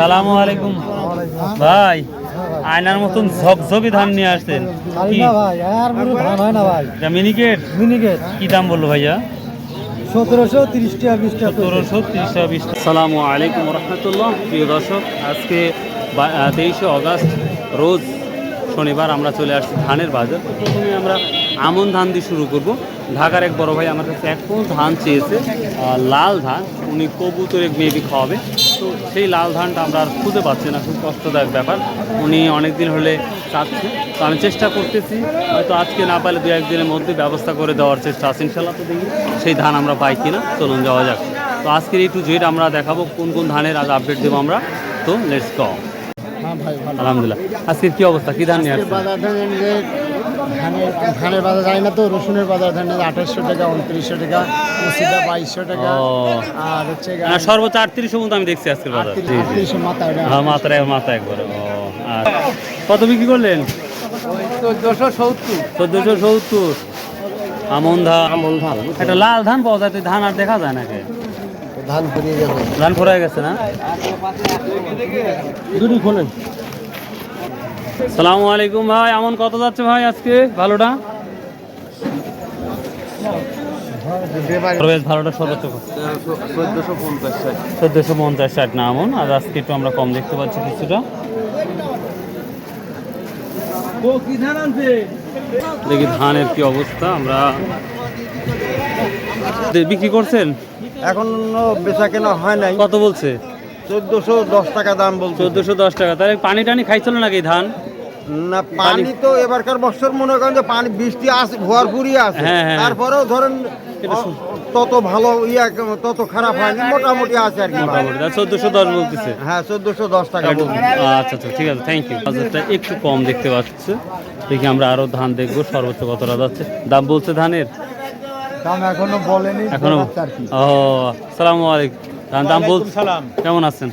সালামু আলাইকুম। ভাই আয়নার মতন ঝকঝকে ধান নিয়ে আসছেন। মিনিকেট? মিনিকেট। কি দাম বলল ভাইয়া? সতেরোশো তিরিশ টাকা বিশ টাকা করে। সতেরোশো তিরিশ টাকা বিশ সালামু আলাইকুম রহমতুল্লাহ। প্রিয় দর্শক আজকে তেইশে অগাস্ট রোজ শনিবার আমরা চলে আসছি ধানের বাজার। প্রথমে আমরা আমন ধান দিয়ে শুরু করব। ঢাকার এক বড় ভাই আমার কাছে এক পোল ধান চেয়েছে লাল ধান উনি কবুতরে মেবি খাওয়াবে। তো সেই লাল ধানটা আমরা আর খুঁজে পাচ্ছি না খুব কষ্টদায়ক ব্যাপার। উনি অনেক দিন হলে চাচ্ছে তো আমি চেষ্টা করতেছি হয়তো আজকে না পারলে দু একদিনের মধ্যে ব্যবস্থা করে দেওয়ার চেষ্টা আছে ইনশাল্লাহ তো দেখি সেই ধান আমরা পাই কিনা। চলুন যাওয়া যাক। তো আজকের এই টু জেড আমরা দেখাবো কোন কোন ধানের আজ আপডেট দেবো আমরা। তো লেটস হ্যাঁ ভাই আলহামদুলিল্লাহ। আজকের কি অবস্থা? কী ধান নিয়ে আজকের ধানের ধানের বাজার যায় না তো রসুনের বাজার ধরেন আঠাশশো টাকা উনত্রিশশো টাকা মুসিদা বাইশশো টাকা ও। আর হচ্ছে সর্বোচ্চ আটত্রিশ মতো আমি দেখছি আজকের বাজার। মাথা হ্যাঁ মাথায় মাথা একবারে ও আর কত বিক্রি করলেন? চোদ্দশো সত্তর। চোদ্দশো সত্তর আমন ধান আমন ধান একটা লাল ধান পাওয়া যায় ধান আর দেখা যায় নাকি? ধান ফুরিয়ে গেছে। ধান ফোরা গেছে না? দুটি খোলেন। সালামু আলাইকুম ভাই আমন কত যাচ্ছে ভাই আজকে? ভালোটা? ভালোটা সর্বোচ্চ চোদ্দোশো পঞ্চাশ ষাট না আমন আর আজকে একটু আমরা কম দেখতে পাচ্ছি কিছুটা। দেখি ধানের কি অবস্থা আমরা বিক্রি করছেন? এখনও বেচা কেনা হয় নাই। কত বলছে? চোদ্দশো দশ টাকা দাম বলছে। চোদ্দোশো দশ টাকা। তাহলে পানি টানি খাইছিল নাকি ধান? না পানি তো এবারকার বছর মনে করেন যে পানি বৃষ্টি আছে ভরপুরই আছে। হ্যাঁ, হ্যাঁ। তারপরেও ধরেন এটা তত ভালো ইয়া তত খারাপ হয়নি মোটামুটি আছে আর কি চোদ্দোশো দশ বলতেছে। হ্যাঁ চোদ্দশো দশ টাকা আচ্ছা আচ্ছা ঠিক আছে থ্যাংক ইউ বাজারটা একটু কম দেখতে পাচ্ছি। দেখি আমরা আরও ধান দেখব সর্বোচ্চ কতটা যাচ্ছে। দাম বলছে ধানের? দাম এখনও বলেনি এখনও? বলাচ্ছে আর কি। ও সালামু আলাইকুম। ধান দাম বলছে সালাম। কেমন আছেন?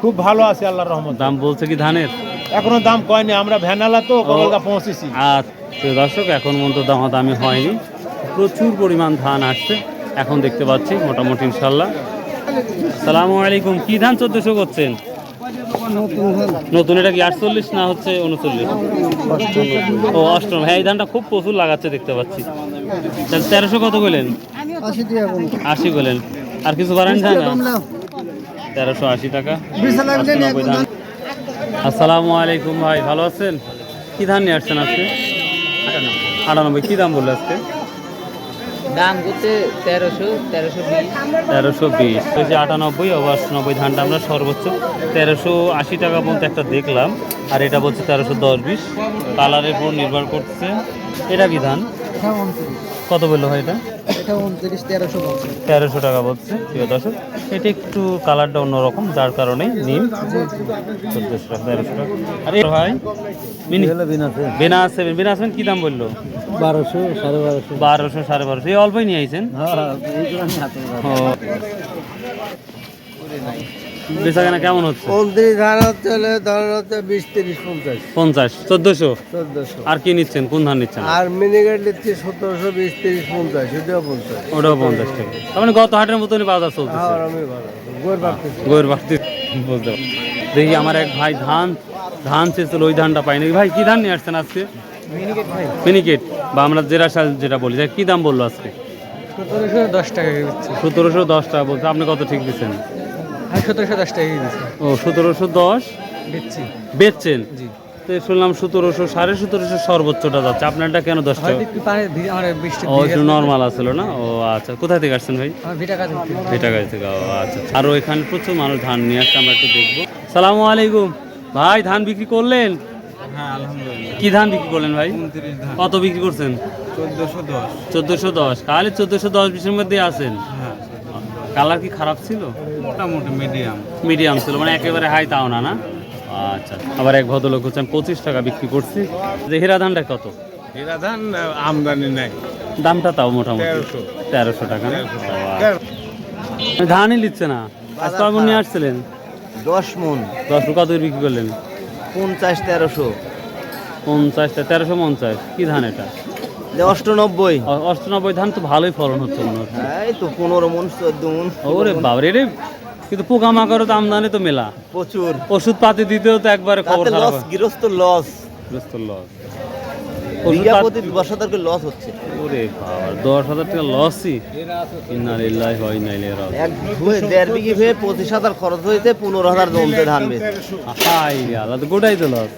খুব ভালো আছে আল্লাহর রহমত। দাম বলছে কি ধানের? এখনও দাম কয়নি আমরা ভ্যানালা তো কলকা পৌঁছেছি। আর প্রিয় দর্শক এখন পর্যন্ত দামাদামি হয়নি। প্রচুর পরিমাণ ধান আসছে এখন দেখতে পাচ্ছি মোটামুটি ইনশাল্লাহ। সালামু আলাইকুম কি ধান চোদ্দশো করছেন? নতুন এটা কি আটচল্লিশ না হচ্ছে উনচল্লিশ? ও অষ্টম। হ্যাঁ এই ধানটা খুব প্রচুর লাগাচ্ছে দেখতে পাচ্ছি। তাহলে তেরোশো কত বলেন আশি বলেন আর কিছু বাড়ান যায় না তেরোশো আশি টাকা বিশাল লাগলে নিয়ে আটানব্বই ধান আসসালামু আলাইকুম ভাই ভালো আছেন? কি ধান নিয়ে আসছেন আজকে? আটানব্বই কি দাম বলল আজকে? দাম করতে তেরোশো তেরোশো তেরোশো বিশ। তো আটানব্বই অষ্টানব্বই ধানটা আমরা সর্বোচ্চ। তেরোশো আশি টাকা পর্যন্ত একটা দেখলাম আর এটা বলছে তেরোশো দশ বিশ। কালারের উপর নির্ভর করছে। এটা কি ধান? কত বলল ভাই এটা? তেরোশো টাকা বলছে প্রিয় দর্শক। এটা একটু কালারটা অন্যরকম যার কারণে নীল। চোদ্দোশো টাকা তেরোশো টাকা। আরে ভাই মিনি বেনা আছে। বেনা আছেন কি দাম বলল? বারোশো সাড়ে বারোশো। বারোশো সাড়ে বারোশো। এই অল্পই নিয়ে আইছেন? হ্যাঁ ও। বেচা কেনা কেমন হচ্ছে? উনত্রিশ ধান হচ্ছে হলে ধরেন হচ্ছে বিশ তিরিশ পঞ্চাশ। পঞ্চাশ চোদ্দোশো? চোদ্দশো। আর কি নিচ্ছেন? কোন ধান নিচ্ছেন? আর মিনিকেট নিচ্ছি সতেরোশো বিশ তিরিশ পঞ্চাশ এটাও পঞ্চাশ। ওটাও পঞ্চাশ টাকা। তার মানে গত হাটের মতনই বাজার চলতেছে। আর আমি ভালো গোর বাড়তেছি গোয়ের বাড়তি বুঝতে দেখি আমার এক ভাই ধান ধান চেয়েছিল ওই ধানটা পাইনি ভাই কি ধান নিয়ে আসছেন আজকে? মিনিকেট বা আমরা জেরা শাল যেটা বলি। যে কি দাম বলল আজকে? সতেরোশো দশ টাকা সতেরোশো দশ টাকা বলছে। আপনি কত ঠিক দিচ্ছেন? সতেরোশো দশ টাকা ও সতেরোশো দশ? বেচছেন? জি। তো শুনলাম সতেরোশো সাড়ে সতেরোশো সর্বোচ্চটা যাচ্ছে। আপনারটা কেন দশ টাকা? ও একটু নর্মাল আসছিল না? ও আচ্ছা। কোথায় থেকে আসছেন ভাই? থেকে। ও আচ্ছা আর এখানে প্রচুর মানুষ ধান নিয়ে আসছে আমরা একটু দেখব। সালামু আলাইকুম। ভাই ধান বিক্রি করলেন? হ্যাঁ কি ধান বিক্রি করলেন ভাই? কত বিক্রি করছেন? চোদ্দশো দশ। চোদ্দোশো দশ। কালে চোদ্দোশো দশ বিশের মধ্যে আছেন। হ্যাঁ কালার কি খারাপ ছিল? মোটামুটি মিডিয়াম মিডিয়াম ছিল মানে একেবারে হাই তাও না না? আচ্ছা আবার এক ভদ্রলোক হচ্ছে পঁচিশ টাকা বিক্রি করছি। যে হীরা ধানটা কত? এরা ধান আমদানি নাই। দামটা তাও মোটামুটি। তেরোশো। টাকা না? ও, আচ্ছা। ধানই নিচ্ছে না। আজ কখন নিয়ে আসছিলেন? দশ মন। দশ কত বিক্রি করলেন? পঞ্চাশ তেরোশো। পঞ্চাশটা তেরোশো পঞ্চাশ। কি ধান এটা? অষ্টানব্বই। অষ্টানব্বই ধান তো ভালোই ফলন হচ্ছে মনে হচ্ছে। এই তো পনেরো মন চোদ্দ মন। ওরে বাবরে রে কিন্তু পোকামাকড় তো আমদানি তো মেলা। প্রচুর। ওষুধ পাতি দিতেও তো একবারে খবর লস গৃহস্থ লস গ্রস্ত লস ওষুধ বিঘা পাতি- প্রতি দশ হাজার করে লস হচ্ছে। ওরে বাবা দশ হাজার টাকা লসই এক দেড় বিঘি পঁচিশ হাজার খরচ হয়েছে পনেরো হাজার জমতে ধান বেচে। হাই আল্লাহ তো গোটাই তো লস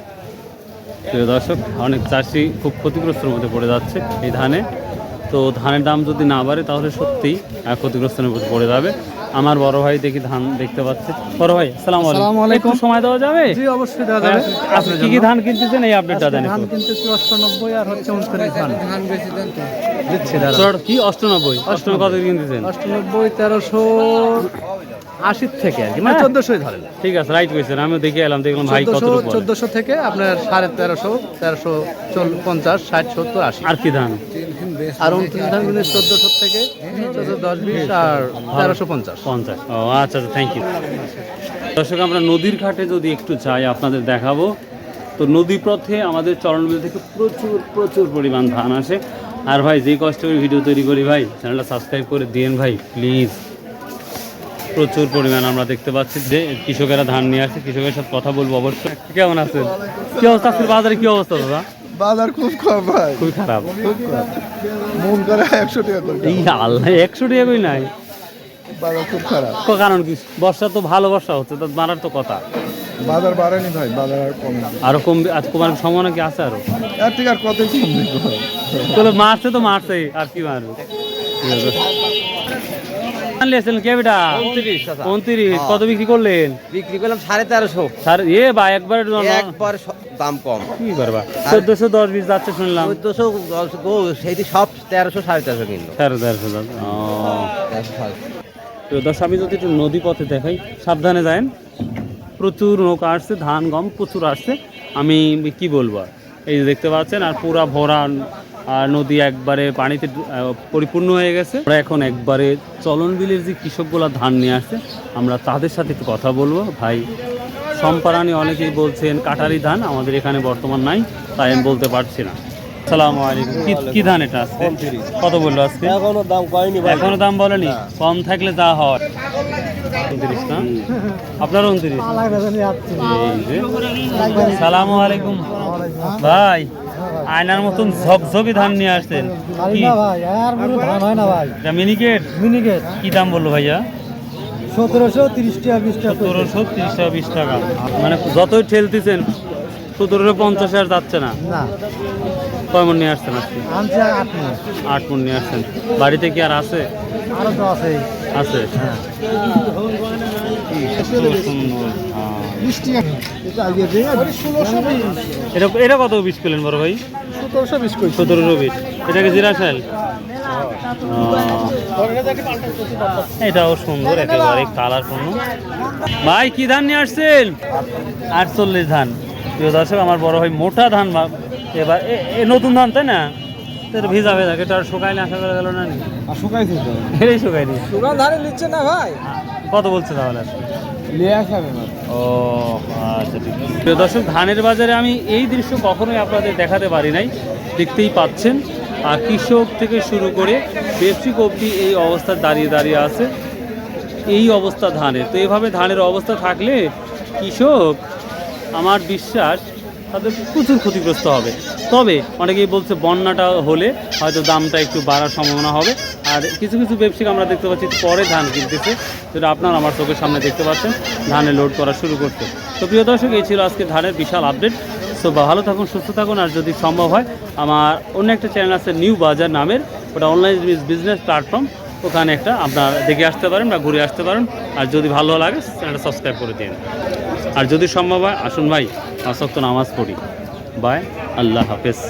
প্রিয় দর্শক অনেক চাষি খুব ক্ষতিগ্রস্তের মধ্যে পড়ে যাচ্ছে এই ধানে। তো ধানের দাম যদি না বাড়ে তাহলে সত্যিই ক্ষতিগ্রস্তের মধ্যে পড়ে যাবে। আমার বড় ভাই দেখি ধান দেখতে পাচ্ছে। বড় ভাই আসসালামু আসসালামু আলাইকুম। আলাইকুম। সময় দেওয়া যাবে? জি অবশ্যই দেওয়া হ্যাঁ? যাবে আজকে কি কি ধান কিনতেছেন? এই আপডেটটা দেন ধান কিনতেছি অষ্টানব্বই আর হচ্ছে উনত্রিশ ধান। ধান বেশি দেন তো। দিচ্ছে দাদা কি অষ্টানব্বই? অষ্টানব্বই কত কিনতেছেন? অষ্টানব্বই তেরোশো আশির থেকে আর কি মানে হ্যাঁ। চোদ্দোশোই ধরেন। ঠিক আছে রাইট কইছেন। আমিও দেখে এলাম দেখলাম ভাই কত চোদ্দোশো চোদ্দোশো থেকে আপনার সাড়ে তেরোশো তেরোশো চল পঞ্চাশ ষাট সত্তর আশি। আর কি ধান? আর উনত্রিশ ধান চোদ্দোশো থেকে চোদ্দ দশ বিশ আর তেরোশো পঞ্চাশ। পঞ্চাশ। ও আচ্ছা আচ্ছা থ্যাংক ইউ দর্শক আমরা নদীর ঘাটে যদি একটু চাই আপনাদের দেখাবো। তো নদী পথে আমাদের চরণবিল থেকে প্রচুর প্রচুর পরিমাণ ধান আসে। আর ভাই যেই কষ্ট করে ভিডিও তৈরি করি ভাই চ্যানেলটা সাবস্ক্রাইব করে দিন ভাই প্লিজ প্রচুর পরিমাণ আমরা দেখতে পাচ্ছি যে কৃষকেরা ধান নিয়ে আসে কৃষকের সাথে কথা বলব অবশ্যই। কেমন আছেন? কি অবস্থা? বাজারে কি অবস্থা দাদা? বাজার খুব কম ভাই খুবই খারাপ। মন করে একশো টাকা করে এই আল্লাহ একশো টাকা কই নাই। বাজার খুব খারাপ। কারণ কি? বর্ষা তো ভালো বর্ষা হচ্ছে তো মারার তো কথা। বাজার বাড়েনি ভাই বাজার আর কমে আরও কম আজ কমার সম্ভাবনা কি আছে আরও? এর থেকে আর কত কমবে? তাহলে মারছে তো মারছে আর কি মারবে? আনলেছেন কে উনত্রিশ কত বিক্রি করলেন? বিক্রি করলাম সাড়ে তেরোশো। স্যার এ বা একবার একবার স- দাম কম। কি করবা চোদ্দশো দশ বিশ যাচ্ছে শুনলাম। চোদ্দশো দশ গো সেইটি সব তেরোশো সাড়ে তেরোশো কিনলো। তেরো তেরোশো সাড়ে তো দশ আমি যদি একটু নদী পথে দেখাই সাবধানে যায়েন প্রচুর নৌকা আসছে ধান গম প্রচুর আসছে। আমি কি বলব? এই যে দেখতে পাচ্ছেন আর পুরা ভরা আর নদী একবারে পানিতে পরিপূর্ণ হয়ে গেছে। আমরা এখন একবারে চলন বিলের যে কৃষকগুলো ধান নিয়ে আসছে আমরা তাদের সাথে একটু কথা বলব। ভাই সম্পারানি অনেকেই বলছেন কাটারি ধান আমাদের এখানে বর্তমান নাই তাই আমি বলতে পারছি না। সালাম আলাইকুম। কি কি ধান এটা আজকে? কত বলল আজকে? এখনও দাম কয়নি এখনও দাম বলেনি? কম থাকলে যা হয়। উনত্রিশ না? আপনার উনত্রিশ? সালাম আলাইকুম। ভাই আয়নার মতন ঝকঝকে ধান নিয়ে আসছেন মিনিকেট? মিনিকেট। কি দাম বলল ভাইয়া? সতেরোশো তিরিশ টাকা বিশ টাকা সতেরোশো তিরিশ টাকা বিশ টাকা। মানে যতই ঠেলতেছেন সতেরোশো পঞ্চাশ আর যাচ্ছে না? কয় মন নিয়ে আসছেন আজকে? আট আট মন নিয়ে আসছেন। বাড়িতে কি আর আছে? আরও তো আছে আছে? হ্যাঁ। সুন্দর, এটা কত বিশ পেলেন বড় ভাই? সতেরোশো বিশ কইছি সতেরোশো বিশ। এটাকে জিরা শাল এটাও সুন্দর একেবারে কালার পূর্ণ ভাই কি ধান নিয়ে আসছেন? আটচল্লিশ ধান। প্রিয় দর্শক আমার বড় ভাই মোটা ধান বা- এবার এ- এ নতুন ধান তাই না? ভিজা ভেজা এটা আর শুকাইলে আশা করা গেল না নি? শুকাইছি তো। এটাই শুকাইনি সুগান ধারে নিচ্ছে না ভাই? কত বলছে তাহলে ও আচ্ছা ঠিক। দর্শক, ধানের বাজারে আমি এই দৃশ্য কখনোই আপনাদের দেখাতে পারি নাই, দেখতেই পাচ্ছেন। আর কৃষক থেকে শুরু করে ব্যবসায়িক অবধি এই অবস্থা দাঁড়িয়ে দাঁড়িয়ে আছে। এই অবস্থা ধানের। তো এভাবে ধানের অবস্থা থাকলে কৃষক, আমার বিশ্বাস, তাদের প্রচুর ক্ষতিগ্রস্ত হবে। তবে অনেকেই বলছে, বন্যাটা হলে হয়তো দামটা একটু বাড়ার সম্ভাবনা হবে। আর কিছু কিছু ব্যবসায়িক আমরা দেখতে পাচ্ছি পরে ধান কিনতেছে। যেটা আপনার আমার চোখের সামনে দেখতে পাচ্ছেন, ধানে লোড করা শুরু করতে তো প্রিয় দর্শক, এই ছিল আজকে ধানের বিশাল আপডেট সো ভালো থাকুন, সুস্থ থাকুন, আর যদি সম্ভব হয়, আমার অন্য একটা চ্যানেল আছে নিউ বাজার নামের, ওটা অনলাইন বিজনেস প্ল্যাটফর্ম ওখানে একটা আপনার দেখে আসতে পারেন বা ঘুরে আসতে পারেন। আর যদি ভালো লাগে চ্যানেলটা সাবস্ক্রাইব করে দিন। আর যদি সম্ভব হয়, আসুন ভাই আসক্ত নামাজ পড়ি। বাই আল্লাহ হাফেজ।